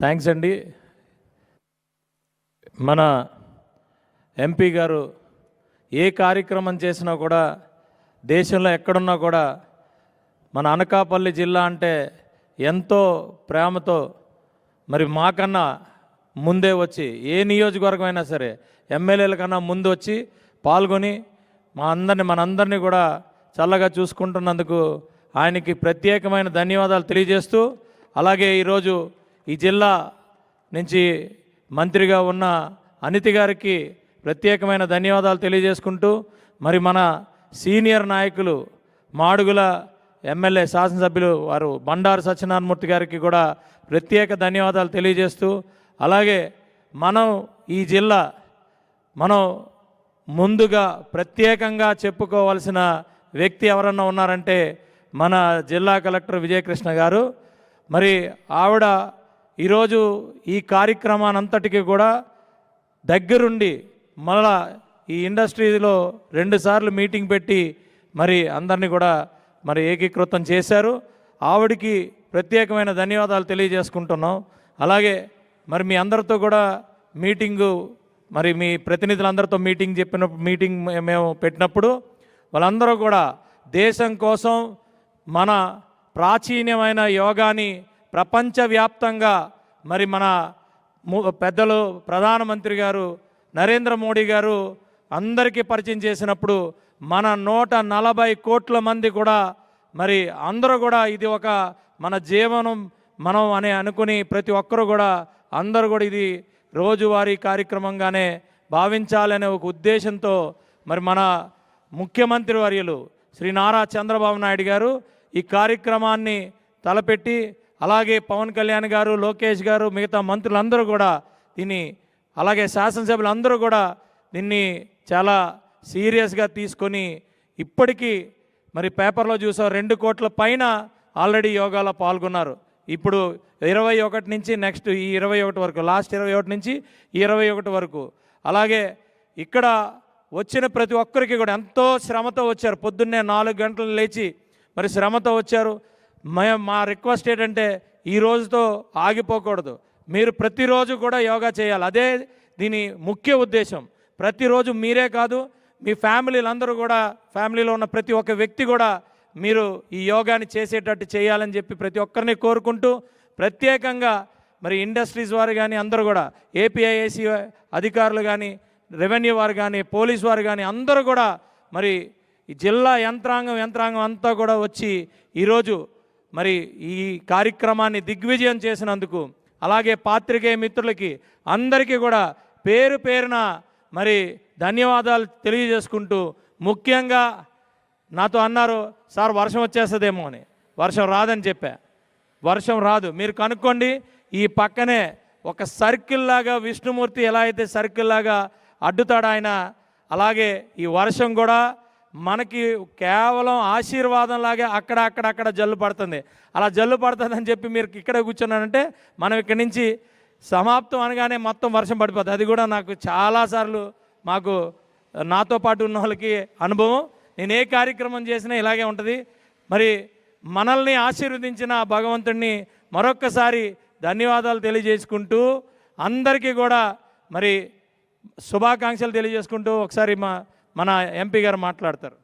Thanks అండి. మన MP గారు ఏ కార్యక్రమం చేసినా కూడా దేశంలో ఎక్కడున్నా కూడా మన అనకాపల్లి జిల్లా అంటే ఎంతో ప్రేమతో మరి మాకన్నా ముందే వచ్చి ఏ నియోజకవర్గం అయినా సరే ఎమ్మెల్యేల కన్నా ముందు వచ్చి పాల్గొని మా అందరిని మనందరినీ కూడా చల్లగా చూసుకుంటున్నందుకు ఆయనకి ప్రత్యేకమైన ధన్యవాదాలు తెలియజేస్తూ అలాగే ఈరోజు ఈ జిల్లా నుంచి మంత్రిగా ఉన్న అనితి గారికి ప్రత్యేకమైన ధన్యవాదాలు తెలియజేసుకుంటూ మరి మన సీనియర్ నాయకులు మాడుగుల ఎమ్మెల్యే శాసనసభ్యులు వారు బండారు సత్యనారాయణమూర్తి గారికి కూడా ప్రత్యేక ధన్యవాదాలు తెలియజేస్తూ అలాగే మనం ఈ జిల్లా మనం ముందుగా ప్రత్యేకంగా చెప్పుకోవాల్సిన వ్యక్తి ఎవరన్నా ఉన్నారంటే మన జిల్లా కలెక్టర్ విజయకృష్ణ గారు. మరి ఆవిడ ఈరోజు ఈ కార్యక్రమానంతటికీ కూడా దగ్గరుండి మళ్ళా ఈ ఇండస్ట్రీలో రెండుసార్లు మీటింగ్ పెట్టి మరి అందరినీ కూడా మరి ఏకీకృతం చేశారు. ఆవిడికి ప్రత్యేకమైన ధన్యవాదాలు తెలియజేసుకుంటున్నాం. అలాగే మరి మీ అందరితో కూడా మీటింగు మరి మీ ప్రతినిధులందరితో మీటింగ్ చెప్పిన మీటింగ్ మేము పెట్టినప్పుడు వాళ్ళందరూ కూడా దేశం కోసం మన ప్రాచీనమైన యోగాని ప్రపంచవ్యాప్తంగా మరి మన ము- పెద్దలు ప్రధానమంత్రి గారు నరేంద్ర మోడీ గారు అందరికీ పరిచయం చేసినప్పుడు మన నూట నలభై కోట్ల మంది కూడా మరి అందరూ కూడా ఇది ఒక మన జీవనం మనం అని అనుకుని ప్రతి ఒక్కరూ కూడా అందరూ కూడా ఇది రోజువారీ కార్యక్రమంగానే భావించాలనే ఒక ఉద్దేశంతో మరి మన ముఖ్యమంత్రి వర్యులు శ్రీ నారా చంద్రబాబు నాయుడు గారు ఈ కార్యక్రమాన్ని తలపెట్టి అలాగే పవన్ కళ్యాణ్ గారు లోకేష్ గారు మిగతా మంత్రులందరూ కూడా దీన్ని అలాగే శాసనసభ్యులు అందరూ కూడా దీన్ని చాలా సీరియస్గా తీసుకొని ఇప్పటికీ మరి పేపర్లో చూసాం రెండు కోట్ల పైన ఆల్రెడీ యోగాలో పాల్గొన్నారు. ఇప్పుడు ఇరవై ఒకటి నుంచి నెక్స్ట్ ఈ ఇరవై ఒకటి వరకు లాస్ట్ ఇరవై ఒకటి నుంచి ఈ ఇరవై ఒకటి వరకు. అలాగే ఇక్కడ వచ్చిన ప్రతి ఒక్కరికి కూడా ఎంతో శ్రమతో వచ్చారు. పొద్దున్నే నాలుగు గంటలు లేచి మరి శ్రమతో వచ్చారు. మే మా రిక్వెస్ట్ ఏంటంటే ఈ రోజుతో ఆగిపోకూడదు. మీరు ప్రతిరోజు కూడా యోగా చేయాలి. అదే దీని ముఖ్య ఉద్దేశం. ప్రతిరోజు మీరే కాదు మీ ఫ్యామిలీలందరూ కూడా ఫ్యామిలీలో ఉన్న ప్రతి ఒక్క వ్యక్తి కూడా మీరు ఈ యోగాని చేసేటట్టు చేయాలని చెప్పి ప్రతి ఒక్కరిని కోరుకుంటూ ప్రత్యేకంగా మరి ఇండస్ట్రీస్ వారు కానీ అందరూ కూడా ఏపీఐఏసీ అధికారులు కానీ రెవెన్యూ వారు కానీ పోలీస్ వారు కానీ అందరూ కూడా మరి జిల్లా యంత్రాంగం యంత్రాంగం అంతా కూడా వచ్చి ఈరోజు మరి ఈ కార్యక్రమాన్ని దిగ్విజయం చేసినందుకు అలాగే పాత్రికేయ మిత్రులకి అందరికీ కూడా పేరు పేరున మరి ధన్యవాదాలు తెలియజేసుకుంటూ ముఖ్యంగా నాతో అన్నారు సార్ వర్షం వచ్చేస్తుందేమో అని. వర్షం రాదని చెప్పా. వర్షం రాదు. మీరు కనుక్కోండి ఈ పక్కనే ఒక సర్కిల్ లాగా విష్ణుమూర్తి ఎలా అయితే సర్కిల్ లాగా అడ్డుతాడు ఆయన అలాగే ఈ వర్షం కూడా మనకి కేవలం ఆశీర్వాదం లాగే అక్కడ అక్కడ అక్కడ జల్లు పడుతుంది. అలా జల్లు పడుతుందని చెప్పి మీరు ఇక్కడ కూర్చున్నానంటే మనం ఇక్కడి నుంచి సమాప్తం అనగానే మొత్తం వర్షం పడిపోతుంది అది కూడా నాకు చాలాసార్లు మాకు నాతో పాటు ఉన్న వాళ్ళకి అనుభవం. నేను ఏ కార్యక్రమం చేసినా ఇలాగే ఉంటుంది. మరి మనల్ని ఆశీర్వదించిన భగవంతుడిని మరొక్కసారి ధన్యవాదాలు తెలియజేసుకుంటూ అందరికీ కూడా మరి శుభాకాంక్షలు తెలియజేసుకుంటూ ఒకసారి మా మన ఎంపీ గారు మాట్లాడతారు.